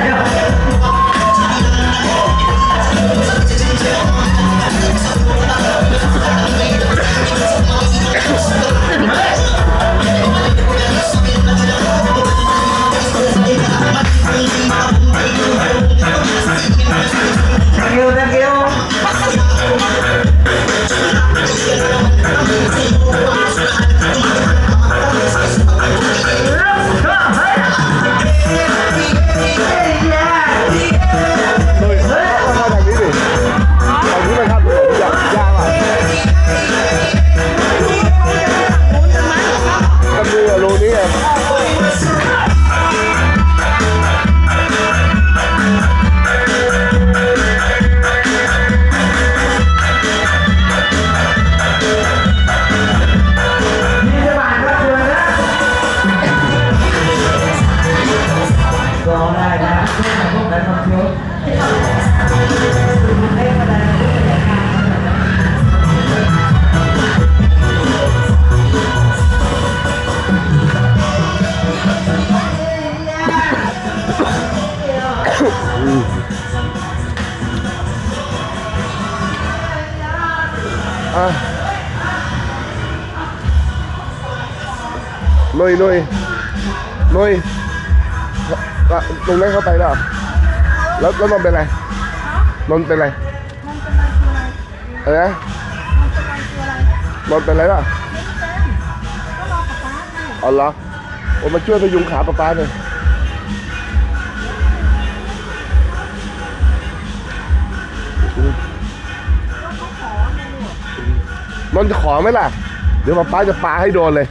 เนุ่ยหนุ่ยหนุ่ยอะตรงนั้นเข้าไปแล้วแล้วแล้วนนท์เป็นไรนนท์เป็นไรอะไรนะนนท์เป็นไรป่ะอ๋อเหรอโอ้มาช่วยพยุงขาป้าป้าหน่อย นนจะขอไหมล่ะ เดี๋ยวป้าป้าจะปาให้โดนเลย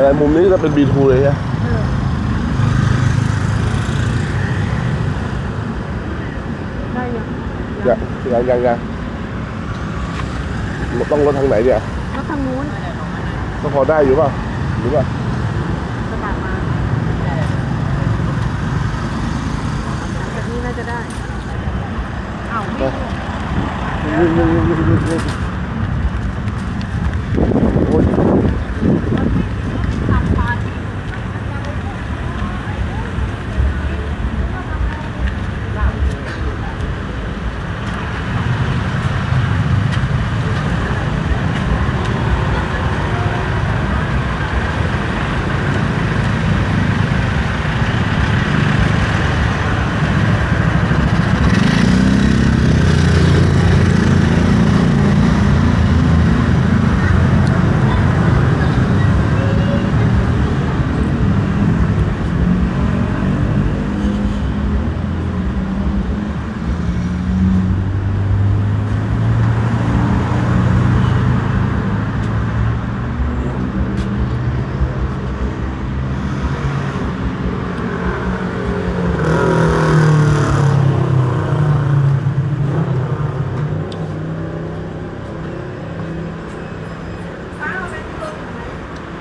อะไรมุมนี้จะเป็นบีทูเลยใช่ไหมได้ยังยังยังยังยังต้องรถทางไหนเนี่ยแล้วทางนู้นก็พอได้อยู่เปล่าหรือเปล่ากระดาษมาแบบนี้น่าจะได้อ้าวไม่นี่นี่นี่นี่นี่นี่โ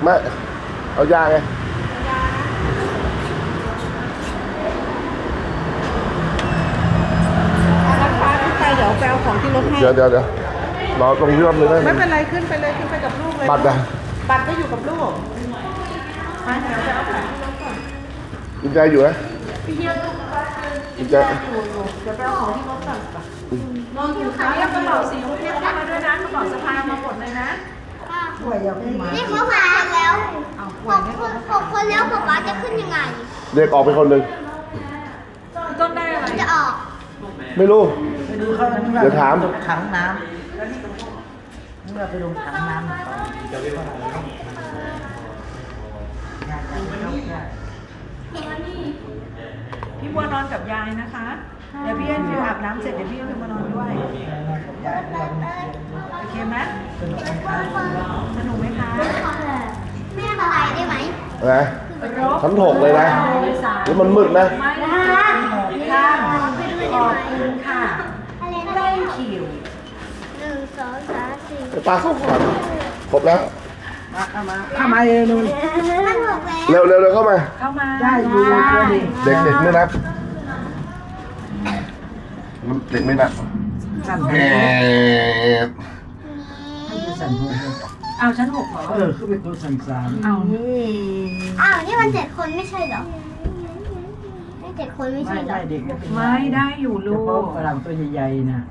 ไม่เอายาไงราคาขึ้นไปเดี๋ยวไปเอาของที่รถให้ เดี๋ยวเดี๋ยวเดี๋ยวรอตรงที่รถเลยได้ไหมไม่เป็นไรขึ้นไปเลยขึ้นไปกับลูกเลยบัตรอะบัตรก็อยู่กับลูกมาเดี๋ยวจะเอาของที่รถก่อนกุญแจอยู่นะพี่เฮียลูกกุญแจอยู่อยู่เดี๋ยวไปเอาของที่รถก่อนไปนอนอยู่ขาเรียกกระเป๋าสีลูกเรียกเข้ามาด้วยนะกระเป๋าสะพายเอามาหมดเลยนะ นี่เขามาแล้วหกคนหกคนแล้วป๊าป๊า จะขึ้นยังไง เด็กออกไปคนหนึ่งต้นได้อะไรจะออกไม่รู้ ไปดูเขาเดี๋ยวถามถังน้ำเมื่อไปลงถังน้ำเขาพี่บัวนอนกับยายนะคะ เดี๋ยวพี่เอ็นฟิวอาบน้ำเสร็จเดี๋ยวพี่เอ็นฟิวมานอนด้วยโอเคไหมสนุกไหมคะ แม่อะไรได้ไหม นะ ชั้นหกเลยนะแล้วมันมืดนะไม่ค่ะค่ะขอบคุณค่ะอะไรนะได้คิวหนึ่งสองสามสี่ไปปลาเข้าก่อนครบแล้ว มาเข้ามาเข้ามาเองนู่นมันหกแล้วเร็วเร็วเร็วเข้ามา เข้ามาได้อยู่ตัวดิเด็กเด็กไม่นับเด็กไม่นับสั่นแหหัวมสั่นหัว เอาชั้นหกเหรอเออคือเป็นตัวสั่นสามเอาอ้าว นี่มันเจ็ดคนไม่ใช่เหรอนี่เจ็ดคนไม่ไม่ใช่เหรอ ได้เด็กไม่เป็นไม่ได้อยู่เฉลูพาะกฝรั่งตัวใหญ่ๆนะ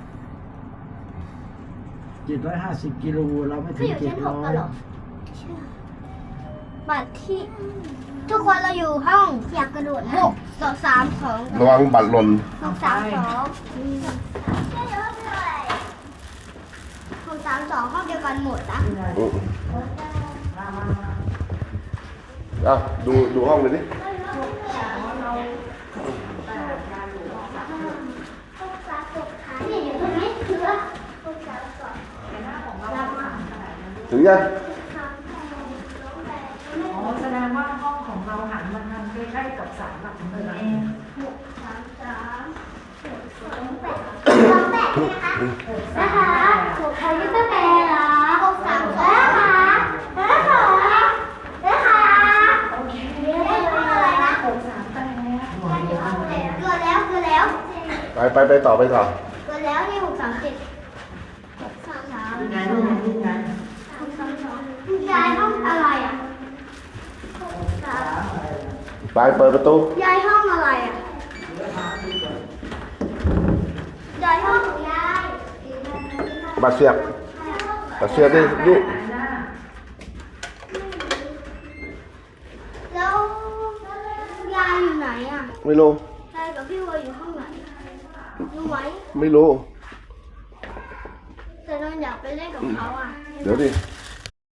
เจ็ดร้อยห้าสิบกิโลเราไม่ถึเขางอยู่เจ็ดชั้นหร้กอกันยเหรอบัตรที่ ทุกคนเราอยู่ห้องอยากกระโดดหกสองสามสองระวังบัตรหล่นหกสามสองหก สามสองห้องเดียวกันหมดนะอืมเอาดูดูห้องเลยดินี่อยู่ตรงนี้คือว่าหกสามสองถึงยังอ๋อแสดงว่าห้องของเราหันมาทางใกล้ๆกับศาลหลักเมือง หกสามสามสองแปดสองแปด นะคะนะคะหกใครก็ต้องแปดเหรอหกสามสองนะคะนะคะนะคะโอเคเรียกอะไรนะหกสามแปดเกิดแล้วเกิดแล้วไปไปไปต่อไปต่อเกิดแล้วนี่หกสามเจ็ดหกสามสามงานงานหกสามสองยายห้องอะไรอะหกสามไปเปิดประตูยายห้องอะไรอะยายห้องของยาย บัตรเสียบบัตรเสียบดิยุแล้วยา